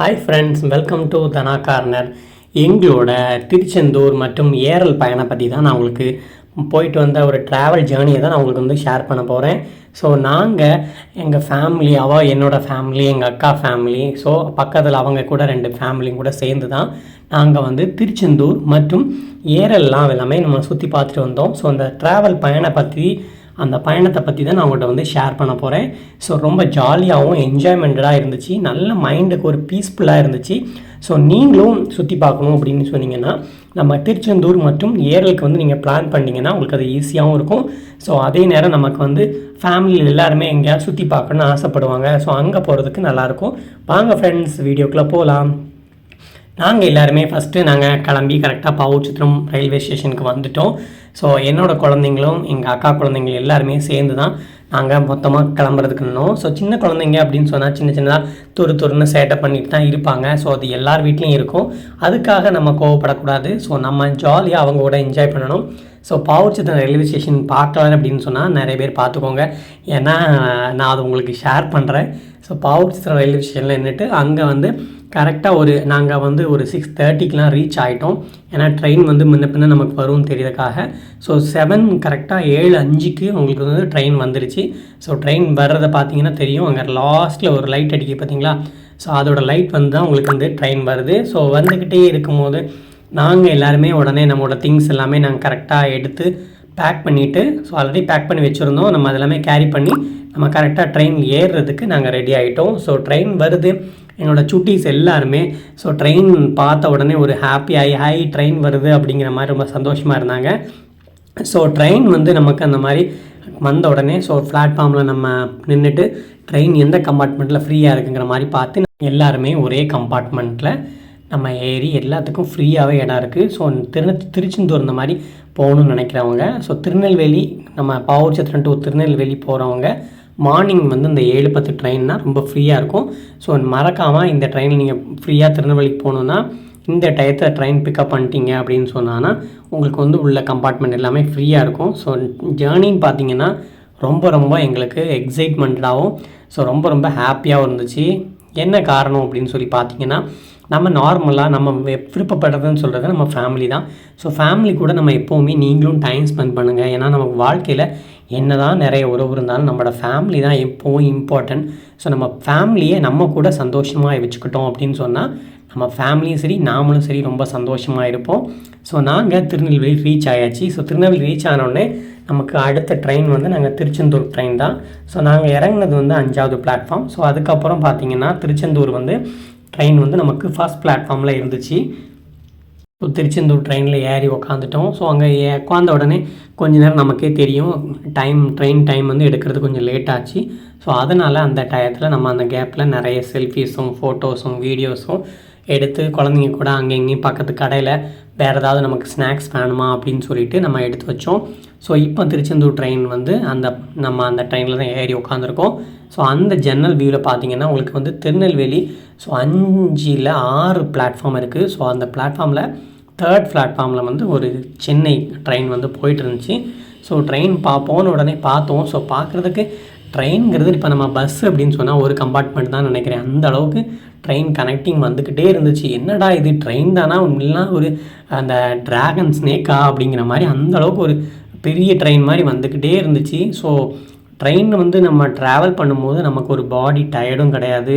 Hi friends welcome to Dhana corner எங்களோட திருச்செந்தூர் மற்றும் ஏரல் பயணம் பற்றி தான் நான் உங்களுக்கு போயிட்டு வந்த ஒரு ட்ராவல் ஜேர்னியை தான் நான் உங்களுக்கு வந்து ஷேர் பண்ண போகிறேன் ஸோ நாங்கள் எங்கள் ஃபேமிலி அவள் என்னோடய ஃபேமிலி எங்கள் அக்கா ஃபேமிலி ஸோ பக்கத்தில் அவங்க கூட ரெண்டு ஃபேமிலியும் கூட சேர்ந்து தான் நாங்கள் வந்து திருச்செந்தூர் மற்றும் ஏரல்லாம் எல்லாமே நம்ம சுற்றி பார்த்துட்டு வந்தோம். ஸோ அந்த ட்ராவல் பயணம் பற்றி அந்த பயணத்தை பற்றி தான் நான் உங்கள்கிட்ட வந்து ஷேர் பண்ண போகிறேன் ஸோ ரொம்ப ஜாலியாகவும் என்ஜாய்மெண்டடாக இருந்துச்சு. நல்ல மைண்டுக்கு ஒரு பீஸ்ஃபுல்லாக இருந்துச்சு. ஸோ நீங்களும் சுற்றி பார்க்கணும் அப்படின்னு சொன்னீங்கன்னா நம்ம திருச்செந்தூர் மற்றும் ஏரலுக்கு வந்து நீங்கள் பிளான் பண்ணிங்கன்னா உங்களுக்கு அது ஈஸியாகவும் இருக்கும். ஸோ அதே நேரம் நமக்கு வந்து ஃபேமிலியில் எல்லாருமே எங்கேயாவது சுற்றி பார்க்கணுன்னு ஆசைப்படுவாங்க. ஸோ அங்கே போகிறதுக்கு நல்லாயிருக்கும் வாங்க ஃப்ரெண்ட்ஸ் வீடியோக்குள்ளே போகலாம் நாங்கள் எல்லாருமே ஃபஸ்ட்டு நாங்கள் கிளம்பி கரெக்டாக பாவூர்ச்சித்திரம் ரயில்வே ஸ்டேஷனுக்கு வந்துட்டோம். ஸோ என்னோடய குழந்தைங்களும் எங்கள் அக்கா குழந்தைங்களும் எல்லாருமே சேர்ந்து தான் நாங்கள் மொத்தமாக கிளம்புறதுக்குன்னோம் ஸோ சின்ன குழந்தைங்க அப்படின்னு சொன்னால் சின்ன சின்னதாக துரு துருன்னு சேட்டை பண்ணிட்டு தான் இருப்பாங்க. ஸோ அது எல்லார் வீட்லேயும் இருக்கும். அதுக்காக நம்ம கோவப்படக்கூடாது. ஸோ நம்ம ஜாலியாக அவங்க கூட என்ஜாய் பண்ணணும். ஸோ பாவூர்ச்சித்திரம் ரயில்வே ஸ்டேஷன் பார்க்கல அப்படின்னு சொன்னால் நிறைய பேர் பார்த்துக்கோங்க. ஏன்னா நான் அது உங்களுக்கு ஷேர் பண்ணுறேன் ஸோ பாவூர்ச்சித்திரம் ரயில்வே ஸ்டேஷனில் நின்றுட்டு அங்கே வந்து கரெக்டாக ஒரு நாங்கள் வந்து ஒரு சிக்ஸ் தேர்ட்டிக்கெலாம் ரீச் ஆகிட்டோம் ஏன்னா ட்ரெயின் வந்து முன்ன பின்ன நமக்கு வரும்னு தெரியறதுக்காக. ஸோ செவன் கரெக்டாக ஏழு அஞ்சுக்கு உங்களுக்கு வந்து ட்ரெயின் வந்துருச்சு. ஸோ ட்ரெயின் வர்றதை பார்த்தீங்கன்னா தெரியும். அங்கே லாஸ்ட்டில் ஒரு லைட் அடிக்க பார்த்தீங்களா? ஸோ அதோடய லைட் வந்து தான் உங்களுக்கு வந்து ட்ரெயின் வருது. ஸோ வந்துக்கிட்டே இருக்கும்போது நாங்கள் எல்லாருமே உடனே நம்மளோட திங்ஸ் எல்லாமே நாங்கள் கரெக்டாக எடுத்து பேக் பண்ணிவிட்டு ஸோ ஆல்ரெடி பேக் பண்ணி வச்சுருந்தோம். நம்ம அதெல்லாமே கேரி பண்ணி நம்ம கரெக்டாக ட்ரெயின் ஏறுறதுக்கு நாங்கள் ரெடி ஆகிட்டோம் ஸோ ட்ரெயின் வருது. என்னோடய சுட்டீஸ் எல்லாருமே ஸோ ட்ரெயின் பார்த்த உடனே ஒரு ஹாப்பி ஆகி ஹாய் ட்ரெயின் வருது. அப்படிங்கிற மாதிரி ரொம்ப சந்தோஷமாக இருந்தாங்க. ஸோ ட்ரெயின் வந்து நமக்கு அந்த மாதிரி வந்த உடனே ஸோ பிளாட்ஃபார்மில் நம்ம நின்றுட்டு ட்ரெயின் எந்த கம்பார்ட்மெண்ட்டில் ஃப்ரீயாக இருக்குங்கிற மாதிரி பார்த்து எல்லாருமே ஒரே கம்பார்ட்மெண்ட்டில் நம்ம ஏறி எல்லாத்துக்கும் ஃப்ரீயாகவே இடம் இருக்குது ஸோ திருந திருச்செந்தூர் இந்த மாதிரி போகணுன்னு நினைக்கிறவங்க ஸோ திருநெல்வேலி நம்ம பாவூர் சத்திரன் டு திருநெல்வேலி போகிறவங்க மார்னிங் வந்து இந்த ஏழு பத்து ட்ரெயின்னா ரொம்ப ஃப்ரீயாக இருக்கும். ஸோ மறக்காமல் இந்த ட்ரெயினில் நீங்கள் ஃப்ரீயாக திருநெல்வேலிக்கு போகணுன்னா இந்த டயத்தை ட்ரெயின் பிக்கப் பண்ணிட்டீங்க அப்படின்னு சொன்னான்னா உங்களுக்கு வந்து உள்ள கம்பார்ட்மெண்ட் எல்லாமே ஃப்ரீயாக இருக்கும். ஸோ ஜேர்னின்னு பார்த்தீங்கன்னா ரொம்ப ரொம்ப எங்களுக்கு எக்ஸைட்மெண்ட்டாகவும் ஸோ ரொம்ப ரொம்ப ஹாப்பியாகவும் இருந்துச்சு. என்ன காரணம் அப்படின்னு சொல்லி பார்த்தீங்கன்னா நம்ம நார்மலாக நம்ம விருப்பப்படுறதுன்னு சொல்கிறது நம்ம ஃபேமிலி தான். ஸோ ஃபேமிலி கூட நம்ம எப்போவுமே நீங்களும் டைம் ஸ்பெண்ட் பண்ணுங்கள் ஏன்னா நமக்கு வாழ்க்கையில் என்ன தான் நிறைய உறவு இருந்தாலும் நம்மளோட ஃபேமிலி தான் எப்போவும் இம்பார்ட்டன்ட் ஸோ நம்ம ஃபேமிலியை நம்ம கூட சந்தோஷமாக வச்சுக்கிட்டோம் அப்படின்னு சொன்னால் நம்ம ஃபேமிலியும் சரி நாமளும் சரி ரொம்ப சந்தோஷமாக இருப்போம். ஸோ நாங்கள் திருநெல்வேலி ரீச் ஆயாச்சு. ஸோ திருநெல்வேலி ரீச் ஆனோடனே நமக்கு அடுத்த ட்ரெயின் வந்து நாங்கள் திருச்செந்தூர் ட்ரெயின் தான். ஸோ நாங்கள் இறங்கினது வந்து அஞ்சாவது பிளாட்ஃபார்ம் ஸோ அதுக்கப்புறம் பார்த்தீங்கன்னா திருச்செந்தூர் வந்து ட்ரெயின் வந்து நமக்கு ஃபஸ்ட் பிளாட்ஃபார்மில் இருந்துச்சு. ஸோ திருச்செந்தூர் ட்ரெயினில் ஏறி உக்காந்துட்டோம். ஸோ அங்கே உட்காந்த உடனே கொஞ்ச நேரம் நமக்கே தெரியும். டைம் ட்ரெயின் டைம் வந்து எடுக்கிறது கொஞ்சம் லேட் ஆச்சு. ஸோ அதனால் அந்த டயத்தில் நம்ம அந்த கேப்பில் நிறைய செல்ஃபீஸும் ஃபோட்டோஸும் வீடியோஸும் எடுத்து குழந்தைங்க கூட அங்கே இங்கேயும் பக்கத்து கடையில் வேறு ஏதாவது நமக்கு ஸ்நாக்ஸ் வேணுமா அப்படின்னு சொல்லிட்டு நம்ம எடுத்து வச்சோம். ஸோ இப்போ திருச்செந்தூர் ட்ரெயின் வந்து அந்த நம்ம அந்த ட்ரெயினில் தான் ஏறி உட்காந்துருக்கோம் ஸோ அந்த ஜன்னல் வியூவில் பார்த்தீங்கன்னா உங்களுக்கு வந்து திருநெல்வேலி ஸோ அஞ்சில் ஆறு பிளாட்ஃபார்ம் இருக்குது ஸோ அந்த பிளாட்ஃபார்மில் தேர்ட் பிளாட்ஃபார்மில் வந்து ஒரு சென்னை ட்ரெயின் வந்து போயிட்டு இருந்துச்சு. ஸோ ட்ரெயின் பார்ப்போன்னு உடனே பார்த்தோம். ஸோ பார்க்குறதுக்கு ட்ரெயின்ங்கிறது இப்போ நம்ம பஸ் அப்படின்னு சொன்னால் ஒரு கம்பார்ட்மெண்ட் தான் நினைக்கிறேன். அந்த அளவுக்கு ட்ரெயின் கனெக்டிங் வந்துக்கிட்டே இருந்துச்சு. என்னடா இது? ட்ரெயின் தானா? உண்மையெல்லாம் ஒரு அந்த ட்ராகன் ஸ்னேக்கா அப்படிங்கிற மாதிரி அந்த அளவுக்கு ஒரு பெரிய ட்ரெயின் மாதிரி வந்துக்கிட்டே இருந்துச்சு. ஸோ ட்ரெயின் வந்து நம்ம ட்ராவல் பண்ணும்போது நமக்கு ஒரு பாடி டயர்டும் கிடையாது.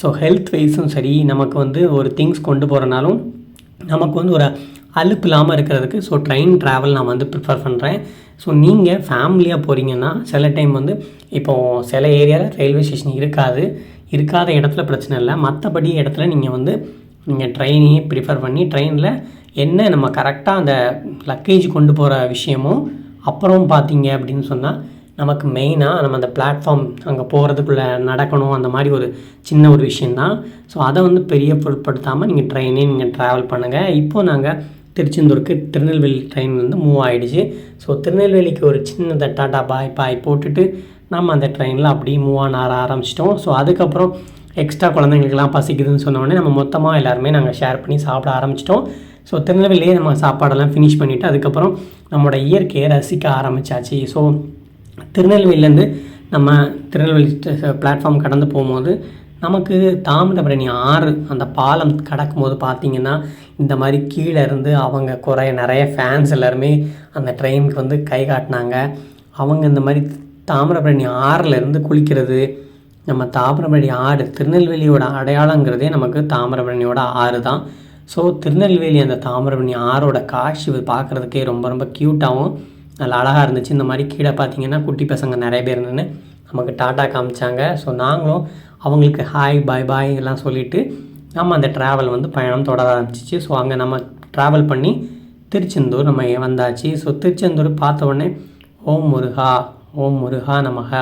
ஸோ ஹெல்த் வைஸும் சரி நமக்கு வந்து ஒரு திங்ஸ் கொண்டு போகிறனாலும் நமக்கு வந்து ஒரு அலுப்பு இல்லாமல் இருக்கிறதுக்கு ஸோ ட்ரெயின் ட்ராவல் நான் வந்து ப்ரிஃபர் பண்ணுறேன் ஸோ நீங்கள் ஃபேமிலியாக போகிறீங்கன்னா சில டைம் வந்து இப்போது சில ஏரியாவில் ரயில்வே ஸ்டேஷன் இருக்காது. இருக்காத இடத்துல பிரச்சனை இல்லை. மற்றபடி இடத்துல நீங்கள் வந்து நீங்கள் ட்ரெயினையே ப்ரிஃபர் பண்ணி ட்ரெயினில் என்ன நம்ம கரெக்டாக அந்த லக்கேஜ் கொண்டு போகிற விஷயமும் அப்புறம் பார்த்தீங்க அப்படின்னு சொன்னால் நமக்கு மெயினாக நம்ம அந்த பிளாட்ஃபார்ம் அங்கே போகிறதுக்குள்ளே நடக்கணும் அந்த மாதிரி ஒரு சின்ன ஒரு விஷயந்தான் ஸோ அதை வந்து பெரிய பொருட்படுத்தாமல் நீங்கள் ட்ரெயினே நீங்கள் ட்ராவல் பண்ணுங்கள் இப்போது நாங்கள் திருச்செந்தூருக்கு திருநெல்வேலி ட்ரெயின் வந்து மூவ் ஆகிடுச்சு ஸோ திருநெல்வேலிக்கு ஒரு சின்னதை டாட்டா பாய் பாய் போட்டுட்டு நம்ம அந்த ட்ரெயினில் அப்படியே மூவ் ஆன ஆற ஆரம்பிச்சிட்டோம். ஸோ அதுக்கப்புறம் எக்ஸ்ட்ரா குழந்தைங்களுக்குலாம் பசிக்குதுன்னு சொன்னோடனே நம்ம மொத்தமாக எல்லாருமே நாங்கள் ஷேர் பண்ணி சாப்பிட ஆரம்பிச்சிட்டோம். ஸோ திருநெல்வேலியே நம்ம சாப்பாடெல்லாம் ஃபினிஷ் பண்ணிவிட்டு அதுக்கப்புறம் நம்மளோட இயற்கையை ரசிக்க ஆரம்பித்தாச்சு ஸோ திருநெல்வேலியிலேருந்து நம்ம திருநெல்வேலி பிளாட்ஃபார்ம் கடந்து போகும்போது நமக்கு தாமிரபரணி ஆறு அந்த பாலம் கடக்கும் போது பார்த்தீங்கன்னா இந்த மாதிரி கீழே இருந்து அவங்க குறைய நிறைய ஃபேன்ஸ் எல்லாருமே அந்த ட்ரெயினுக்கு வந்து கை காட்டினாங்க. அவங்க இந்த மாதிரி தாமிரபரணி ஆறில் இருந்து குளிக்கிறது. நம்ம தாமிரபரணி ஆறு திருநெல்வேலியோட அடையாளங்கிறதே நமக்கு தாமிரபரணியோட ஆறு தான். ஸோ திருநெல்வேலி அந்த தாமிரபரணி ஆறோட காட்சி பார்க்குறதுக்கே ரொம்ப ரொம்ப க்யூட்டாகவும் நல்லா அழகாக இருந்துச்சு. இந்த மாதிரி கீழே பார்த்தீங்கன்னா குட்டி பசங்க நிறைய பேர் நின்று நமக்கு டாட்டா காமிச்சாங்க. ஸோ நாங்களும் அவங்களுக்கு ஹாய் பாய் பாய் எல்லாம் சொல்லிவிட்டு நம்ம அந்த ட்ராவல் வந்து பயணம் தொடர ஆரம்பிச்சிச்சு. ஸோ அங்கே நம்ம ட்ராவல் பண்ணி திருச்செந்தூர் நம்ம வந்தாச்சு. ஸோ திருச்செந்தூர் பார்த்த உடனே ஓம் முருகா ஓம் முருகா நமக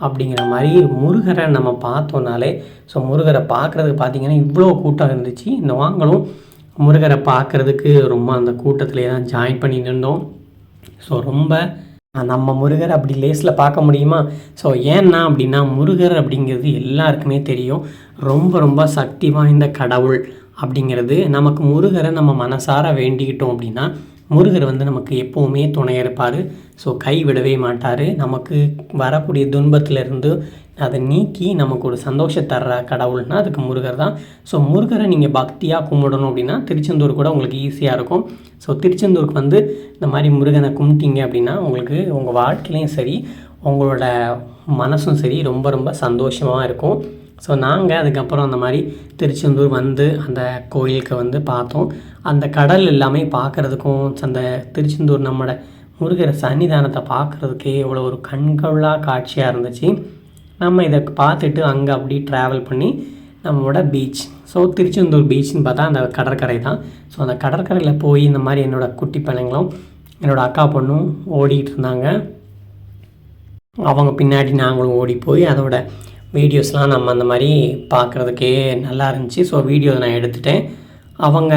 அப்படிங்கிற மாதிரி முருகரை நம்ம பார்த்தோன்னாலே ஸோ முருகரை பார்க்குறதுக்கு பார்த்திங்கன்னா இவ்வளோ கூட்டம் இருந்துச்சு. இந்த வாங்களும் முருகரை பார்க்குறதுக்கு ரொம்ப அந்த கூட்டத்திலே தான் ஜாயின் பண்ணி நின்றோம் ஸோ ரொம்ப நம்ம முருகர் அப்படி லேஸில் பார்க்க முடியுமா? ஸோ ஏன்னா அப்படின்னா முருகர் அப்படிங்கிறது எல்லாருக்குமே தெரியும். ரொம்ப ரொம்ப சக்தி வாய்ந்த கடவுள் அப்படிங்கிறது நமக்கு முருகரை நம்ம மனசார வேண்டிக்கிட்டோம் அப்படின்னா முருகர் வந்து நமக்கு எப்போவுமே துணையாக இருப்பார். ஸோ கை விடவே மாட்டார். நமக்கு வரக்கூடிய துன்பத்திலிருந்து அதை நீக்கி நமக்கு ஒரு சந்தோஷம் தர்ற கடவுள்னா அதுக்கு முருகர் தான். ஸோ முருகரை நீங்கள் பக்தியாக கும்பிடணும் அப்படின்னா திருச்செந்தூர் கூட உங்களுக்கு ஈஸியாக இருக்கும். ஸோ திருச்செந்தூருக்கு வந்து இந்த மாதிரி முருகனை கும்பிட்டீங்க அப்படின்னா உங்களுக்கு உங்கள் வாழ்க்கையிலையும் சரி உங்களோட மனசும் சரி ரொம்ப ரொம்ப சந்தோஷமாக இருக்கும். ஸோ நாங்கள் அதுக்கப்புறம் அந்த மாதிரி திருச்செந்தூர் வந்து அந்த கோயிலுக்கு வந்து பார்த்தோம். அந்த கடல் எல்லாமே பார்க்குறதுக்கும் அந்த திருச்செந்தூர் நம்மளோட முருகர் சன்னிதானத்தை பார்க்குறதுக்கே இவ்வளோ ஒரு கண்கொள்ளா காட்சியாக இருந்துச்சு. நம்ம இதை பார்த்துட்டு அங்கே அப்படி ட்ராவல் பண்ணி நம்மளோட பீச் ஸோ திருச்செந்தூர் பீச்னு பார்த்தா அந்த கடற்கரை தான். ஸோ அந்த கடற்கரையில் போய் இந்த மாதிரி என்னோடய குட்டி பிள்ளைங்களும் என்னோடய அக்கா பொண்ணும் ஓடிட்டு இருந்தாங்க. அவங்க பின்னாடி நாங்களும் ஓடி போய் அதோட வீடியோஸ்லாம் நம்ம அந்த மாதிரி பார்க்குறதுக்கே நல்லா இருந்துச்சு. ஸோ வீடியோ நான் எடுத்துட்டேன். அவங்க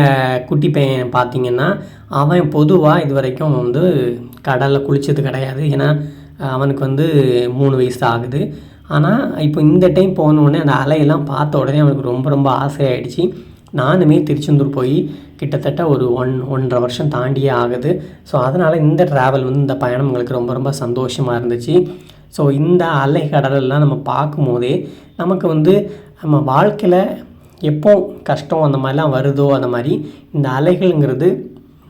குட்டி பையன் பார்த்திங்கன்னா அவன் பொதுவாக இது வரைக்கும் வந்து கடலில் குளித்தது கிடையாது. ஏன்னா அவனுக்கு வந்து மூணு வயசு ஆகுது. ஆனால் இப்போ இந்த டைம் போனோடனே அந்த அலையெல்லாம் பார்த்த உடனே அவனுக்கு ரொம்ப ரொம்ப ஆசையாயிடுச்சு. நானுமே திருச்செந்தூர் போய் கிட்டத்தட்ட ஒரு ஒன் ஒன்றரை வருஷம் தாண்டியே ஆகுது. ஸோ அதனால் இந்த ட்ராவல் வந்து இந்த பயணம் எங்களுக்கு ரொம்ப ரொம்ப சந்தோஷமாக இருந்துச்சு. ஸோ இந்த அலை கடலெல்லாம் நம்ம பார்க்கும்போதே நமக்கு வந்து நம்ம வாழ்க்கையில் எப்போ கஷ்டம் அந்த மாதிரிலாம் வருதோ அந்த மாதிரி இந்த அலைகள்ங்கிறது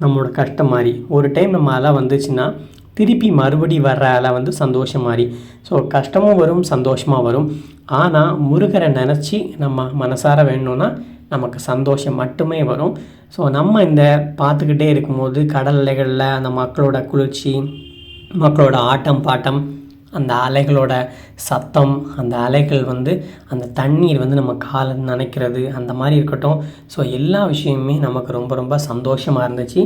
நம்மளோட கஷ்டம் மாதிரி. ஒரு டைம் நம்ம அலை வந்துச்சுன்னா திருப்பி மறுபடி வர்ற அலை வந்து சந்தோஷம் மாதிரி. ஸோ கஷ்டமும் வரும் சந்தோஷமாக வரும். ஆனால் முருகரை நினச்சி நம்ம மனசார வேணும்னா நமக்கு சந்தோஷம் மட்டுமே வரும். ஸோ நம்ம இந்த பார்த்துக்கிட்டே இருக்கும்போது கடல் அலைகளில் அந்த மக்களோட குளிர்ச்சி மக்களோட ஆட்டம் பாட்டம் அந்த அலைகளோட சத்தம் அந்த அலைகள் வந்து அந்த தண்ணீர் வந்து நம்ம காலை நினைக்கிறது அந்த மாதிரி இருக்கட்டும். ஸோ எல்லா விஷயமுமே நமக்கு ரொம்ப ரொம்ப சந்தோஷமாக இருந்துச்சு.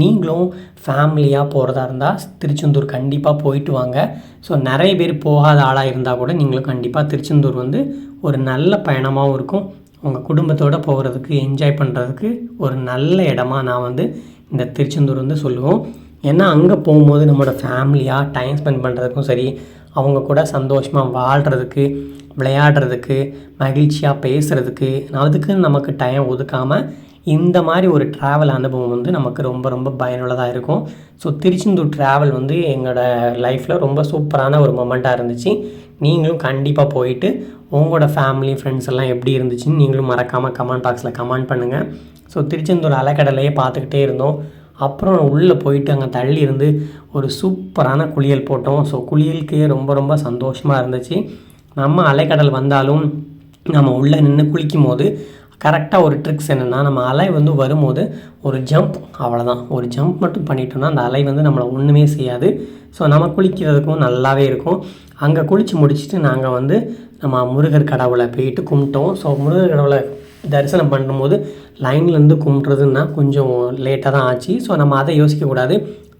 நீங்களும் ஃபேமிலியாக போகிறதா இருந்தால் திருச்செந்தூர் கண்டிப்பாக போயிட்டு வாங்க. ஸோ நிறைய பேர் போகாத ஆளாக இருந்தால் கூட நீங்களும் கண்டிப்பாக திருச்செந்தூர் வந்து ஒரு நல்ல பயணமாகவும் இருக்கும். உங்கள் குடும்பத்தோடு போகிறதுக்கு என்ஜாய் பண்ணுறதுக்கு ஒரு நல்ல இடமா நான் வந்து இந்த திருச்செந்தூர் வந்து சொல்லுவோம். ஏன்னா அங்கே போகும்போது நம்மளோட ஃபேமிலியாக டைம் ஸ்பெண்ட் பண்ணுறதுக்கும் சரி அவங்க கூட சந்தோஷமாக வாழ்கிறதுக்கு விளையாடுறதுக்கு மகிழ்ச்சியாக பேசுகிறதுக்கு அதுக்கு நமக்கு டைம் ஒதுக்காமல் இந்த மாதிரி ஒரு ட்ராவல் அனுபவம் வந்து நமக்கு ரொம்ப ரொம்ப பயனுள்ளதாக இருக்கும். ஸோ திருச்செந்தூர் ட்ராவல் வந்து எங்களோட லைஃப்பில் ரொம்ப சூப்பரான ஒரு மொமெண்ட்டாக இருந்துச்சு. நீங்களும் கண்டிப்பாக போயிட்டு உங்களோட ஃபேமிலி ஃப்ரெண்ட்ஸ் எல்லாம் எப்படி இருந்துச்சுன்னு நீங்களும் மறக்காமல் கமெண்ட் பாக்ஸில் கமெண்ட் பண்ணுங்கள் ஸோ திருச்செந்தூர் அலைக்கடலையே பார்த்துக்கிட்டே இருந்தோம். அப்புறம் உள்ளே போயிட்டு அங்கே தள்ளி இருந்து ஒரு சூப்பரான குளியல் போட்டோம். ஸோ குளியலுக்கே ரொம்ப ரொம்ப சந்தோஷமாக இருந்துச்சு. நம்ம அலைக்கடல் வந்தாலும் நம்ம உள்ளே நின்று குளிக்கும் போது கரெக்டாக ஒரு ட்ரிக்ஸ் என்னென்னா நம்ம அலை வந்து வரும்போது ஒரு ஜம்ப் அவ்வளோதான் ஒரு ஜம்ப் மட்டும் பண்ணிட்டோம்னா அந்த அலை வந்து நம்மளை ஒன்றுமே செய்யாது. ஸோ நம்ம குளிக்கிறதுக்கும் நல்லாவே இருக்கும். அங்கே குளித்து முடிச்சுட்டு நாங்கள் வந்து நம்ம முருகர் கடவுளை போயிட்டு கும்பிட்டோம். ஸோ முருகர் கடவுளை தரிசனம் பண்ணும்போது லைன்லேருந்து கும்பிட்றதுன்னா கொஞ்சம் லேட்டாக தான் ஆச்சு. ஸோ நம்ம அதை யோசிக்கக்கூடாது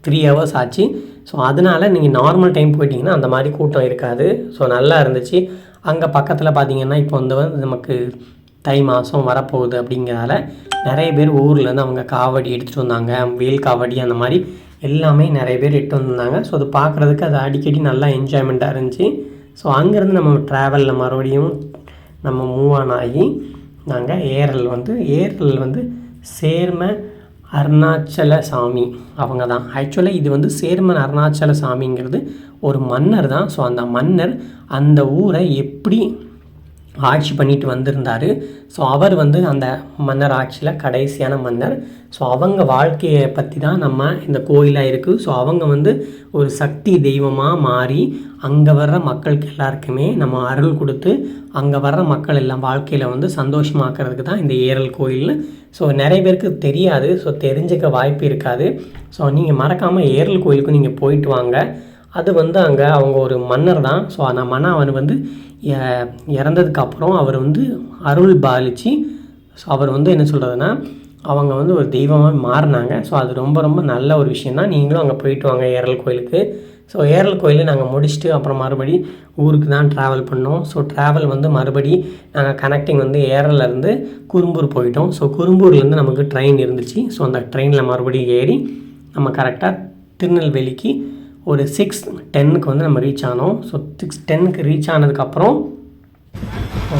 த்ரீ ஹவர்ஸ் ஆச்சு. ஸோ அதனால் நீங்கள் நார்மல் டைம் போயிட்டீங்கன்னா அந்த மாதிரி கூட்டம் இருக்காது. ஸோ நல்லா இருந்துச்சு. அங்கே பக்கத்தில் பார்த்தீங்கன்னா இப்போ வந்து நமக்கு தை மாதம் வரப்போகுது அப்படிங்கிறதால நிறைய பேர் ஊர்லேருந்து அவங்க காவடி எடுத்துகிட்டு வந்தாங்க. வெயில் காவடி அந்த மாதிரி எல்லாமே நிறைய பேர் எடுத்து வந்திருந்தாங்க. ஸோ அது பார்க்குறதுக்கு அது அடிக்கடி நல்லா என்ஜாய்மெண்ட்டாக இருந்துச்சு. ஸோ அங்கேருந்து நம்ம ட்ராவலில் மறுபடியும் நம்ம மூவ் ஆன் ஆகி நாங்கள் ஏரல் வந்து ஏரல் வந்து சேர்ம அருணாச்சல சாமி. அவங்க தான் ஆக்சுவலாக இது வந்து சேர்மன் அருணாச்சல சாமிங்கிறது ஒரு மன்னர் தான். ஸோ அந்த மன்னர் அந்த ஊரை எப்படி ஆட்சி பண்ணிட்டு வந்திருந்தார். ஸோ அவர் வந்து அந்த மன்னர் ஆட்சியில் கடைசியான மன்னர். ஸோ அவங்க வாழ்க்கையை பற்றி தான் நம்ம இந்த கோயிலாக இருக்குது ஸோ அவங்க வந்து ஒரு சக்தி தெய்வமாக மாறி அங்கே வர்ற மக்களுக்கு எல்லாருக்குமே நம்ம அருள் கொடுத்து அங்கே வர்ற மக்கள் எல்லாம் வாழ்க்கையில் வந்து சந்தோஷமாக்குறதுக்கு தான் இந்த ஏரல் கோயில் ஸோ நிறைய பேருக்கு தெரியாது. ஸோ தெரிஞ்சுக்க வாய்ப்பு இருக்காது. ஸோ நீங்கள் மறக்காமல் ஏரல் கோயிலுக்கு நீங்கள் போயிட்டு வாங்க. அது வந்து அங்கே அவங்க ஒரு மன்னர் தான். ஸோ அந்த மன்னர் அவன் வந்து இறந்ததுக்கப்புறம் அவர் வந்து அருள் பாலிச்சு ஸோ அவர் வந்து என்ன சொல்கிறதுனா அவங்க வந்து ஒரு தெய்வமாக மாறினாங்க. ஸோ அது ரொம்ப ரொம்ப நல்ல ஒரு விஷயம் தான். நீங்களும் அங்கே போயிட்டு வாங்க ஏரல் கோயிலுக்கு. ஸோ ஏரல் கோயிலை நாங்கள் முடிச்சுட்டு அப்புறம் மறுபடி ஊருக்கு தான் ட்ராவல் பண்ணோம். ஸோ ட்ராவல் வந்து மறுபடி நாங்கள் கனெக்டிங் வந்து ஏரல்ல இருந்து குறும்பூர் போயிட்டோம். ஸோ குறும்பூர்லேருந்து நமக்கு ட்ரெயின் இருந்துச்சு. ஸோ அந்த ட்ரெயினில் மறுபடியும் ஏறி நம்ம கரெக்டாக திருநெல்வேலிக்கு ஒரு சிக்ஸ் டென்னுக்கு வந்து நம்ம ரீச் ஆனோம். ஸோ சிக்ஸ் டென்னுக்கு ரீச் ஆனதுக்கப்புறம்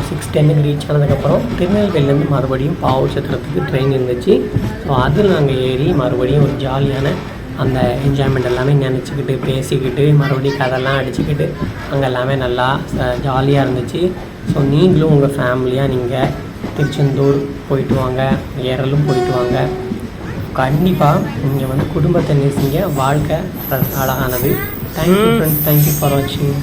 சிக்ஸ் டென்னுக்கு ரீச் ஆனதுக்கப்புறம் திருநெல்வேலியிலேருந்து மறுபடியும் பாவூர் சத்திரத்துக்கு ட்ரெயின் இருந்துச்சு. ஸோ அதில் நாங்கள் ஏறி மறுபடியும் ஒரு ஜாலியான அந்த என்ஜாய்மெண்ட் எல்லாமே நினச்சிக்கிட்டு பேசிக்கிட்டு மறுபடியும் கதைலாம் அடிச்சுக்கிட்டு அங்கே எல்லாமே நல்லா ஜாலியாக இருந்துச்சு. ஸோ நீங்களும் உங்கள் ஃபேமிலியாக நீங்கள் திருச்செந்தூர் போயிட்டு வாங்க ஏரலும் போயிட்டு வாங்க. கண்டிப்பாக நீங்கள் வந்து குடும்பத்தை நேசிங்க. வாழ்க்கை அழகானது தேங்க்யூ ஃப்ரெண்ட்ஸ் தேங்க்யூ ஃபார் வாட்சிங்